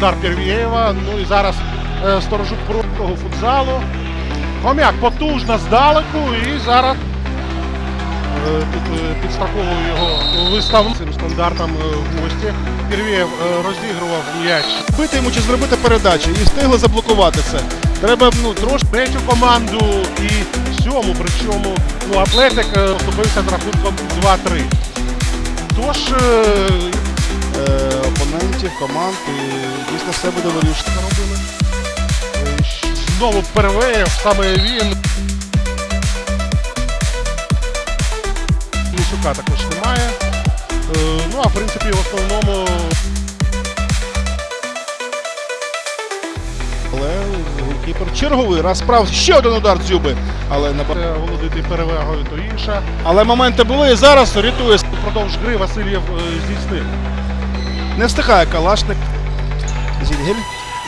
удар Первієва. Ну і зараз е, сторожук прудного футзалу. Хомяк потужно здалеку і зараз е, е, підстраховував його вистав цим стандартам в гості. Первієв е, розігрував м'яч. Бити йому чи зробити передачу і встигли заблокувати це. Треба ну трошки. Третю команду і сьому, причому ну, Атлетик поступився з рахунком 2-3. Тож е, Е, опонентів, команд і дійсно все буде щ- Знову Первеєв, саме він. Лісюка також немає. Е, Ну а в принципі в основному Але голкіпер черговий раз справ ще один удар дзюби. Але на це володити перевагою, то інша. але моменти були і зараз рятує. Впродовж гри Васильєв е, здійснив. Не встигає Калашник. Зінгель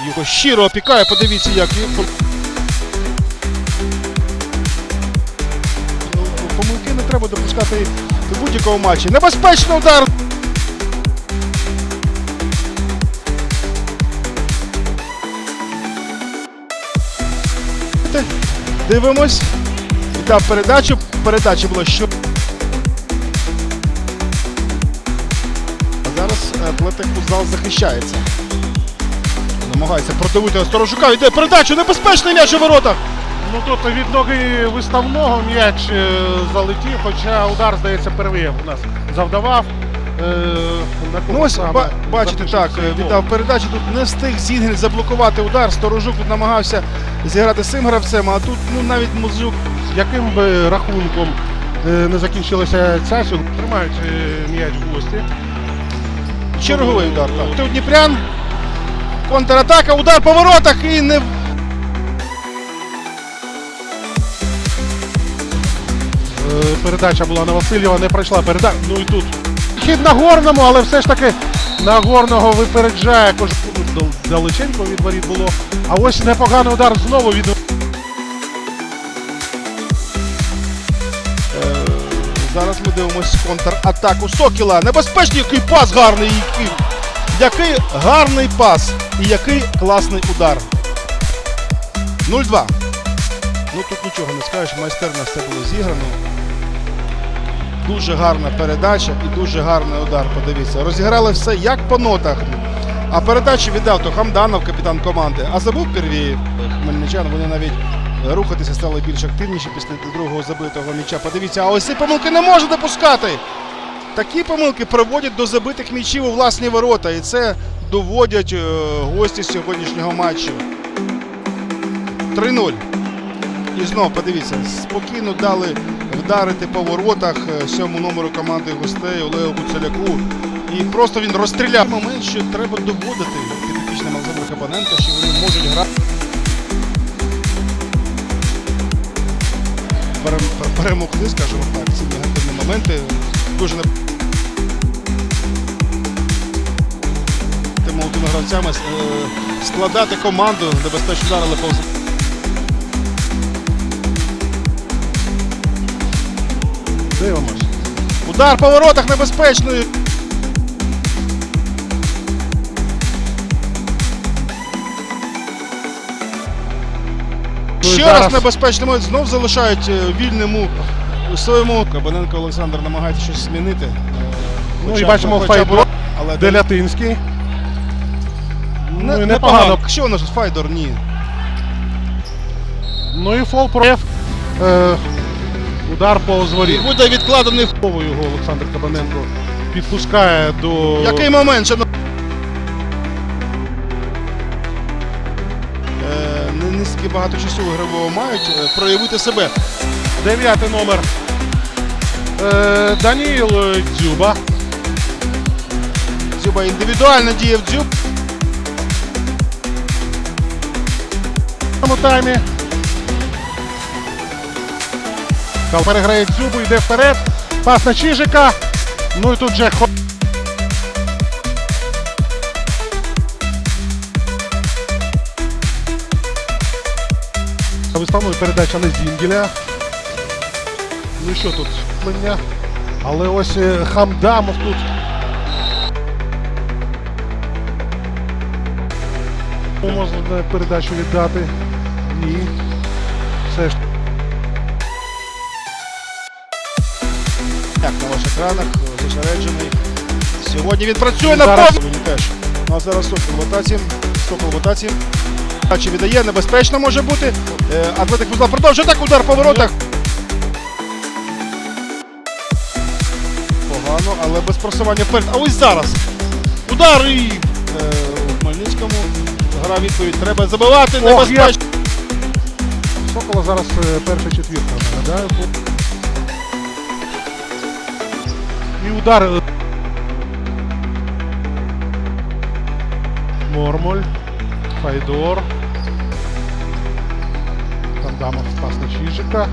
його щиро опікає. Подивіться, як він. Помилки не треба допускати в будь-якому матчі. Небезпечний удар. Дивимось. Віддав передачу. Передача була що. Атлетик зал захищається. Намагається продавити Осторожука. Йде передачу. Небезпечний м'яч у воротах. Ну тут від ноги виставного м'яч е, залетів, хоча удар, здається, Первієв у нас завдавав. Е, на Ну ось ба- бачите, так, цей віддав передачу. Тут не встиг Зінгель заблокувати удар. Сторожук тут намагався зіграти цим гравцем, а тут ну навіть Музюк. Яким би рахунком е, не закінчилася ця сьогодні, тримають е, м'яч в гості. Черговий удар. Так. Тут Дніпрян. Контратака, удар по воротах і не. Е, Передача була на Васильєва, не пройшла передача. Ну і тут хід на горному, але все ж таки на горного випереджає далеченько від воріт було. А ось непоганий удар знову від Зараз ми дивимося контратаку Сокіла. Небезпечний який пас гарний. Який, який гарний пас. І який класний удар. 0-2. Ну тут нічого не скажеш, майстерно все було зіграно. Дуже гарна передача і дуже гарний удар. Подивіться. Розіграли все як по нотах. А передачу віддав то Хамданов, капітан команди, а забув Первієв. Хмельничан, вони навіть рухатися стали більш активніші після другого забитого м'яча. Подивіться, а ось ці помилки не можна допускати. Такі помилки приводять до забитих м'ячів у власні ворота. І це доводять е, гості сьогоднішнього матчу. 3-0. І знов подивіться, спокійно дали вдарити по воротах е, сьому номеру команди гостей Олегу Куцеляку. І просто він розстріляв момент, що треба доводити підопічним Олександра Кабаненка, що вони можуть грати. Перемогли, скажімо так, ці негативні моменти. Дуже не молодими гравцями е, складати команду, небезпечно вдарили повз. дивимось. Удар по воротах небезпечний. Ще зараз- раз небезпечний момент знов залишають е, вільному у своєму. Кабаненко Олександр намагається щось змінити. Е, Ну хоча і бачимо Файдор, Але Делятинський. не, Ну і непогано. непогано. Що у нас Файдор? Ні. Ну і фол проєв. Е, удар по зворі. Буде відкладений. Знову його Олександр Кабаненко підпускає до. Який момент? Ще... Стільки багато часу ігрового мають е, проявити себе. Дев'ятий номер. Е, Даніл Дзюба. Дзюба індивідуально діє в дзюб. Таймі. Переграє Дзюбу, йде вперед. Пас на Чижика. Ну і тут же Виставною передача на Зінгеля. Ну і що тут? Плення. Але ось е, Хамдамов тут. Можна передачу віддати. І все ж Як на ваших екранах, зосереджений. Сьогодні він працює на повну. Він теж. Ну а зараз Сокол в атаці. Сокол в атаці. Чи віддає, небезпечно може бути. Е, Атлетик Фузла продовжує так удар по воротах. Погано, але без просування вперед. А ось зараз. Удар і е, у Хмельницькому. Гра відповідь. Треба забивати. Небезпечно. Сокола зараз е, перша четвірка, нагадаю. І удар. Мормоль. Файдор. Кандамов пас на Чижика.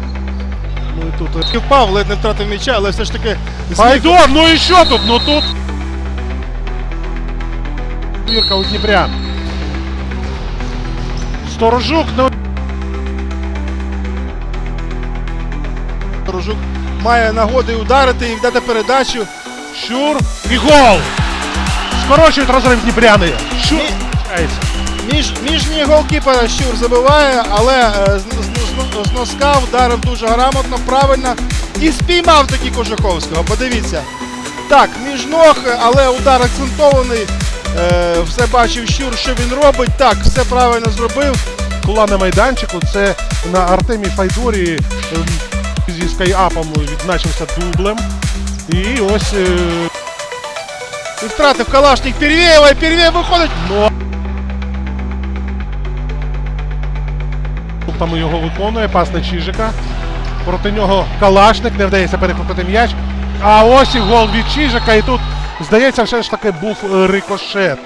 Ну і тут. Впав, ледь не втратив м'яча, але все ж таки. Файдор, ну і що тут? Ну тут. Четвірка у Дніпрян. Сторожук, ну. Рожук має нагоди ударити і віддати передачу. Щур і гол! Скорочують розрив Дніпряни. Щур. Між, міжній голкіпера Щур забиває, але е, з, з- з- носка вдарив дуже грамотно, правильно і спіймав таки Кожуховського. Подивіться. Так, між ног, але удар акцентований. Е, все бачив Щур, що він робить. Так, все правильно зробив. Була на майданчику. Це на Артемі Файдорі ем, зі скайапом відзначився дублем. І ось е, І втратив Калашник Перевєєва, і Перевєєв виходить. ну, там його виконує пас на Чижика. Проти нього Калашник не вдається перехопити м'яч. А ось і гол від Чижика. І тут, здається, все ж таки був е, рикошет.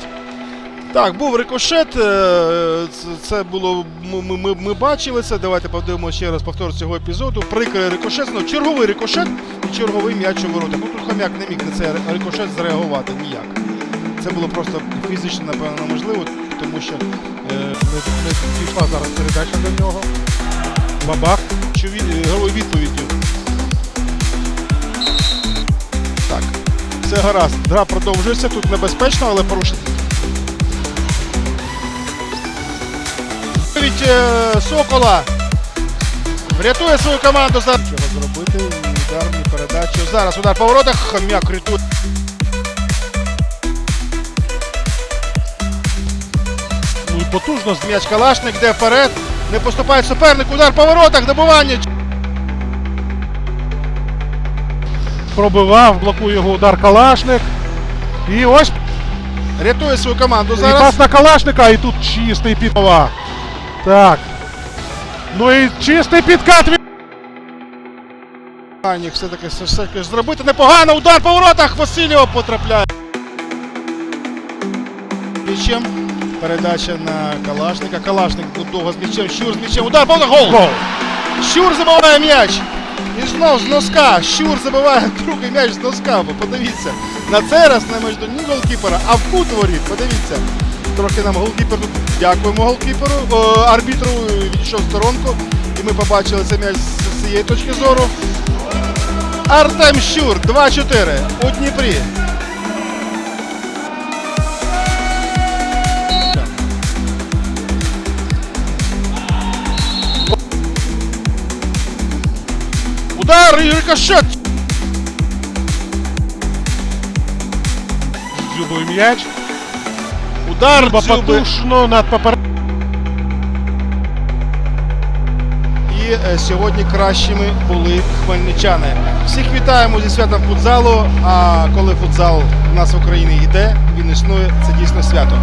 Так, був рикошет. е, це- було. Ми, ми, ми, бачили це. Давайте подивимося ще раз повтор цього епізоду. Прикрий рикошет. Ну, черговий рикошет і черговий м'яч у воротах. Ну тут хомяк не міг на цей рикошет зреагувати ніяк. Це було просто фізично, напевно, неможливо, тому що е, Не, пішла зараз передача до нього. Бабах. що від, е, герой відповіддю. Так, все гаразд. Гра продовжується. Тут небезпечно, але порушення. Відповідь е, Сокола. Врятує свою команду за чого зробити. Ударні передачі. Зараз удар по воротах. Хом'як рятує. Потужно з М'яч Калашник йде вперед. Не поступає суперник. Удар по воротах. Добування. пробивав, блокує його удар Калашник. І ось Рятує свою команду і пас на Калашника, і тут чистий підкова. Так. Ну і чистий підкат від все-таки все ж таки зробити непогано. Удар по воротах. Васильєва потрапляє. М'ячем. Передача на Калашника. Калашник тут довго з м'ячем. Щур з м'ячем. Удар по воротах. Гол! гол. Щур забиває м'яч. І знов з носка. Щур забиває другий м'яч з носка. Ви Подивіться. На цей раз не між ні голкіпера, а в кут воріт. Подивіться. Трохи нам голкіпер тут. Дякуємо голкіперу. О, арбітру відійшов в сторонку. І ми побачили цей м'яч з цієї точки зору. Артем Щур 2-4 у Дніпрі. Рикошет. Дзюбою м'яч. Удар дзюби. потужно над попер... І е, сьогодні кращими були хмельничани. Всіх вітаємо зі святом футзалу. А коли футзал у нас в Україні йде, він існує, це дійсно свято.